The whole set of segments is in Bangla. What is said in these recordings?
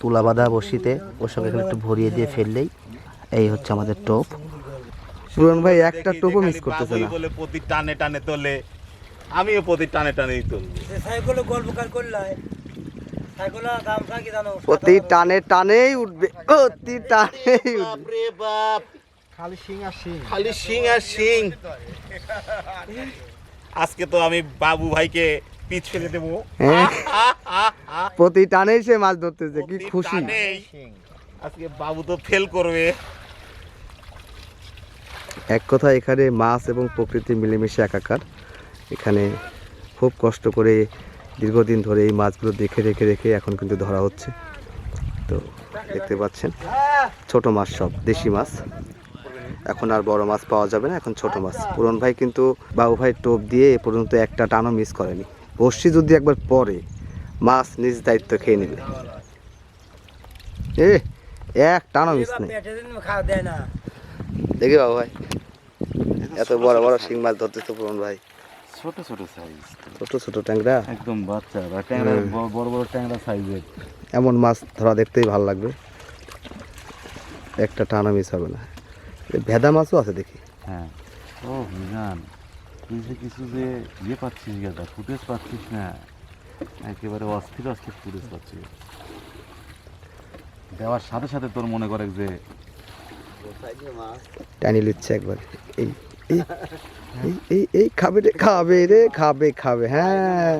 তুলা বাঁধা বসিতে ওর সঙ্গে এখানে একটু ভরিয়ে দিয়ে ফেললেই এই হচ্ছে আমাদের টোপ। পুরন ভাই একটা টোপও মিস করতেছে না। বলে প্রতি টানে টানে তোলে আমিও প্রতি টানে টানেই তুলবো। সাইকেলে গল্প কার করলে সাইকেলের দামটা কি জানো? প্রতি টানে টানেই উঠবে প্রতি টানেই উঠবে। বাপরে বাপ। খালি সিং আর সিং খালি শিং আর শিং। আজকে তো আমি বাবু ভাইকে পিছ ফেলে দেবো। হ্যাঁ? প্রতি টানেই সে মাছ ধরতেছে কি খুশি। আজকে বাবু তো ফেল করবে। এক কথা এখানে মাছ এবং প্রকৃতি মিলেমিশে একাকার। এখানে খুব কষ্ট করে দীর্ঘদিন ধরে এই মাছগুলো দেখে রেখে রেখে এখন কিন্তু ধরা হচ্ছে। তো দেখতে পাচ্ছেন ছোট মাছ সব দেশি মাছ। এখন আর বড় মাছ পাওয়া যাবে না এখন ছোট মাছ। পুরন ভাই কিন্তু বাবু ভাই টোপ দিয়ে এ পর্যন্ত একটা টানও মিস করেনি। বর্ষি যদি একবার পরে মাছ নিজ দায়িত্ব খেয়ে নেবে। এ এক টানও মিস নেই। দেখি বাবু ভাই এত বড় বড় শিং মাছ ধরতেছে পুরন ভাই। ছোট ছোট সাইজ ছোট ছোট ট্যাংরা? একদম বাচ্চা ট্যাংরা ব- বড় বড় ট্যাংরা সাইজের এমন মাছ ধরা দেখতেই ভালো লাগবে। একটা টানা মিস হবে না। ভেদা মাছও আছে দেখি। হ্যাঁ। ও মিজান তুই যে কিছু যে ইয়ে পাচ্ছিস গাদা ফুটেজ পাচ্ছিস না একেবারে অস্থির অস্থির ফুটেজ পাচ্ছিস। দেওয়ার সাথে সাথে তোর মনে করে যে টানি লিচ্ছে একবার। এই এই এই এই এই খাবে রে খাবে রে খাবে খাবে হ্যাঁ।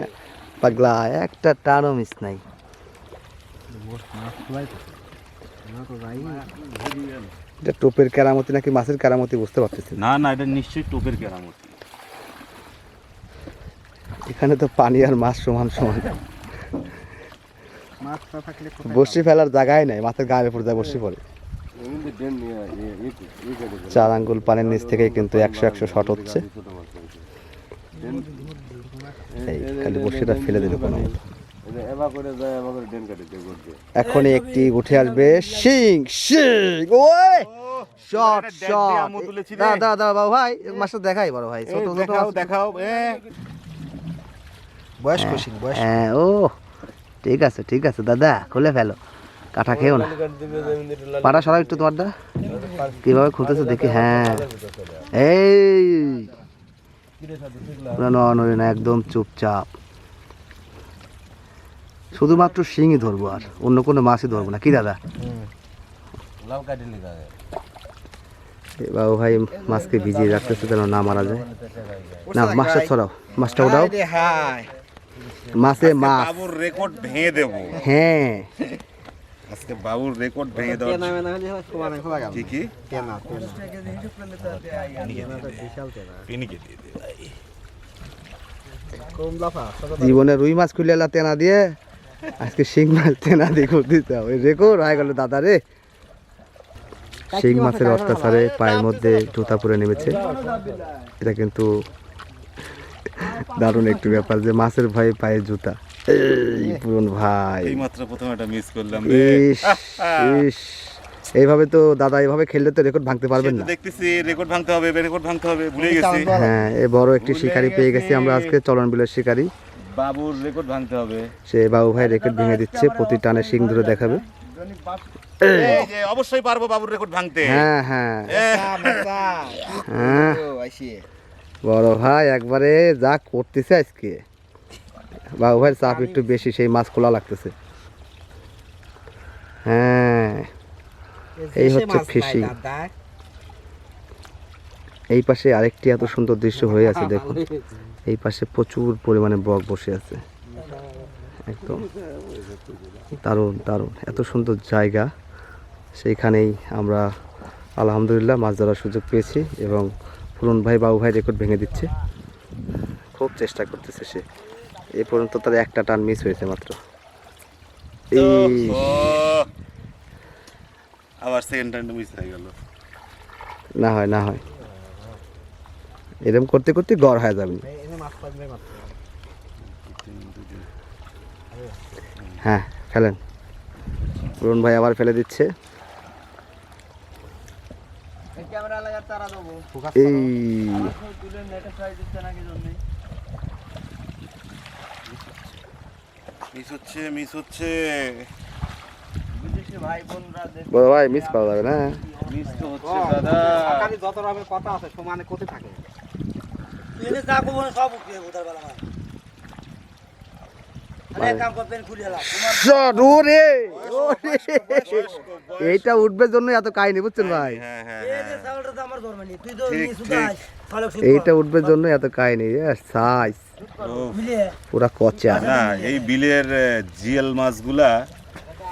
পাগলা একটা টানও মিস নাই। এটা টোপের কেরামতি নাকি মাছের কেরামতি বুঝতে পারতেছি না। না না এটা নিশ্চয়ই টোপের কেরামতি। এখানে তো পানি আর মাছ সমান সমান। বসি ফেলার জায়গায় নাই মাছের গায়ের উপর যায় বসি পড়ে। চার আঙ্গুল পানির নিচ থেকেই কিন্তু একশো একশো শট হচ্ছে। এই খালি বসিটা ফেলে দিল কোনো মতো। এখনই একটি উঠে আসবে শিং শিং ওই! শট শট আমু তুলেছি রে। দা দা দা বাবু ভাই মাছটা দেখাই বড় ভাই ছোট ছোট দেখাও বয়স্ক সিং বয়স হ্যাঁ ও ঠিক আছে ঠিক আছে দাদা খুলে ফেলো কাঠা খেও না। পাটা সরাও একটু তোমার দা কীভাবে খুলতেছে দেখি হ্যাঁ। এই নড়ি না একদম চুপচাপ। শুধুমাত্র শিংই ধরবো আর অন্য কোনো মাছই ধরবো না। কি দাদা? বাবু ভাই মাছকে ভিজিয়ে রাখতেছে যেন না মারা যায়। না মাছটা ছড়াও মাছটা ওটাও আজকে মাছ বাবুর রেকর্ড ভেঙে দেবো। হ্যাঁ। আজকে বাবুর রেকর্ড ভেঙে কি কি? জীবনে রুই মাছ খুলে এলা তেনা দিয়ে আজকে শিং মাছ তেনা দিয়ে দিতে হবে। রেকর্ড হয়ে গেল দাদা রে। শিং মাছের অত্যাচারে পায়ের মধ্যে জুতা পরে নেমেছে। এটা কিন্তু দারুণ একটু ব্যাপার যে মাছের ভয়ে পায়ে জুতা। এই পুরন ভাই। এই মাত্র প্রথম একটা মিস করলাম রে ইস ইস। এইভাবে তো দাদা এইভাবে খেললে তো রেকর্ড ভাঙতে পারবেন না। দেখতেছি রেকর্ড ভাঙতে হবে রেকর্ড ভাঙতে হবে ভুলে গেছি। হ্যাঁ এই বড় একটি শিকারি পেয়ে গেছি আমরা আজকে চলন বিলের শিকারি। বাবুর রেকর্ড ভাঙতে হবে। সে বাবু ভাই রেকর্ড ভেঙে দিচ্ছে প্রতি টানে শিং ধরে দেখাবে। অবশ্যই পারব বাবুর রেকর্ড ভাঙতে। হ্যাঁ হ্যাঁ। হ্যাঁ। বড় ভাই একবারে যা করতেছে আজকে। বাবু ভাই চাপ একটু বেশি সেই মাছ খোলা লাগতেছে। হ্যাঁ এই হচ্ছে ফিশিং। এই পাশে আরেকটি এত সুন্দর দৃশ্য হয়ে আছে দেখুন। এই পাশে প্রচুর পরিমাণে বক বসে আছে। একদম। দারুণ দারুণ। এত সুন্দর জায়গা। সেইখানেই আমরা আলহামদুলিল্লাহ মাছ ধরার সুযোগ পেয়েছি এবং পুরন ভাই বাবু ভাই রেকর্ড ভেঙে দিচ্ছে। খুব চেষ্টা করতেছে সে। এ পর্যন্ত তার একটা টান মিস হয়েছে মাত্র। এই। আবার সেকেন্ড টাইম মিস হয়ে গেল। না হয় না হয়। এরকম করতে করতে গড় হয়ে যাবে। হ্যাঁ ফেলেন পুরন ভাই আবার ফেলে দিচ্ছে ক্যামেরা লাগা তারা দেবো এই মিস হচ্ছে মিস হচ্ছে। ভাই বোনরা দেখবে বড় ভাই মিস করা যাবে না? মিস তো হচ্ছে দাদা। সরকারি যত রকমের কথা আছে সমানে কোথায় থাকে? এনে যা করব সব উঠিয়ে বোতার বেলা ভাই আরে এক কাম করবেন খুলে এলাম তোমার শট ওরে ওরে এইটা উঠবে জন্য এত কাহিনী বুঝছেন ভাই? হ্যাঁ হ্যাঁ এইটা উঠবে জন্য এত কাহিনী সাইজ পুরা কচা। এই বিলের জিএল মাছগুলা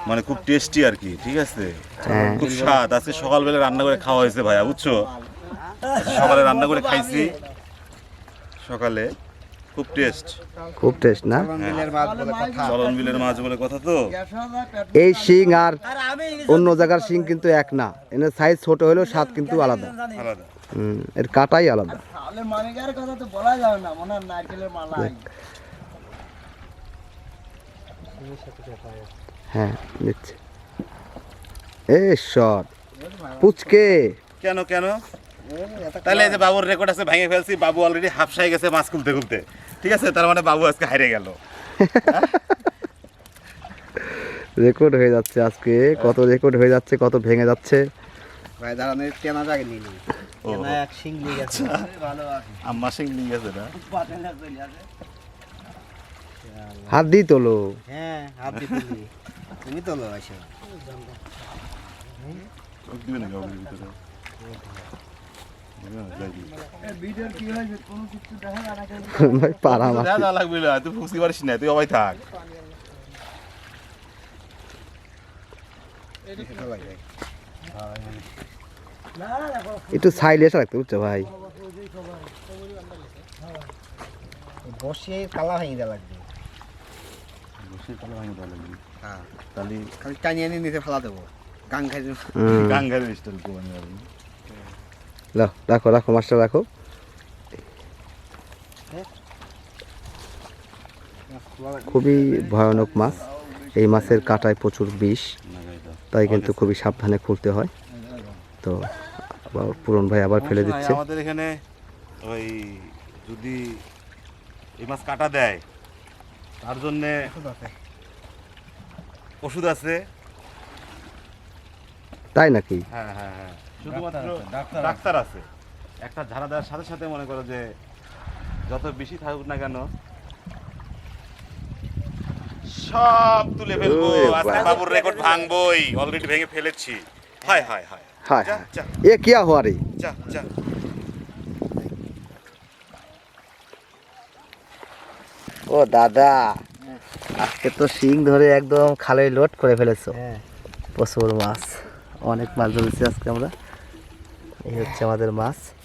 মানে খুব টেস্টি আর কি ঠিক আছে? হ্যাঁ। খুব স্বাদ। আজকে সকালবেলা রান্না করে খাওয়া হয়েছে ভাইয়া বুঝছ? সকালে রান্না করে খাইছি। সকালে খুব টেস্ট খুব টেস্ট না? চলন বিলের মাছ বলে কথা তো? এই শিং আর অন্য জায়গার শিং কিন্তু এক না। এর সাইজ ছোট হলেও স্বাদ কিন্তু আলাদা। এর কাটাই আলাদা। তাহলে মানিকার কথা তো বলা যাবে না মনে হয় নারকেলের মালাই। হ্যাঁ নিচ্ছে এ শট পুচকে। কেন কেন? তাহলে এই যে বাবুর রেকর্ড আছে ভেঙে ফেলছি বাবু অলরেডি হাফসাই গেছে মাছ খুলতে খুলতে। ঠিক আছে তার মানে বাবু আজকে হারিয়ে গেল। রেকর্ড হয়ে যাচ্ছে আজকে কত রেকর্ড হয়ে যাচ্ছে কত ভেঙে যাচ্ছে। ভাই দাঁড়ানো কেনা জাগে নিয়ে নিই কেনা এক সিং নিয়ে গেছে। ভালো আছে। আম্মা সিং নিয়ে গেছে না? চলে আছে হাত দিয়ে তোলো। হ্যাঁ হাত তুমি তো লো আসো দিবে ভিতরে? ভাই পারা মাছ দেখা যা লাগবে না, তুই ফুসি পারিস না তুই অবাই থাক। একটু এসে রাখতে বুঝছ ভাই? বসে কালা ভেঙে দেওয়া লাগবে। বসে তাহলে ভাঙে দেওয়া লাগবে। হ্যাঁ তাহলে খালি টানিয়ে নিয়ে নিতে ফেলা দেবো। খাই গাঙ্গার স্টাইল কোবানি যাবে লাও, রাখো রাখো মাছটা রাখো। খুবই ভয়ানক মাছ। এই মাছের কাটায় প্রচুর বিষ তাই কিন্তু খুবই সাবধানে খুলতে হয়। তো আবার পুরন ভাই আবার ফেলে দিচ্ছে। আমাদের এখানে ওই যদি এই মাছ কাটা দেয় তার জন্যে ওষুধ আছে। তাই নাকি? হ্যাঁ হ্যাঁ হ্যাঁ। শুধুমাত্র ডাক্তার আছে একটা ঝাড়া দেওয়ার সাথে সাথে মনে করো যে যত বেশি থাকুক না কেন সব তুলে ফেলব আজকে বাবুর রেকর্ড ভাঙবই অলরেডি ভেঙে ফেলেছি। হায় হায় হায়। হায় যা হায়। যা। এ কিয়া হওয়া রে যা যা। ও দাদা আজকে তো শিং ধরে একদম খালে লোড করে ফেলেছো। হ্যাঁ। প্রচুর মাছ অনেক মাছ ধরেছি আজকে আমরা। এই হচ্ছে আমাদের মাছ।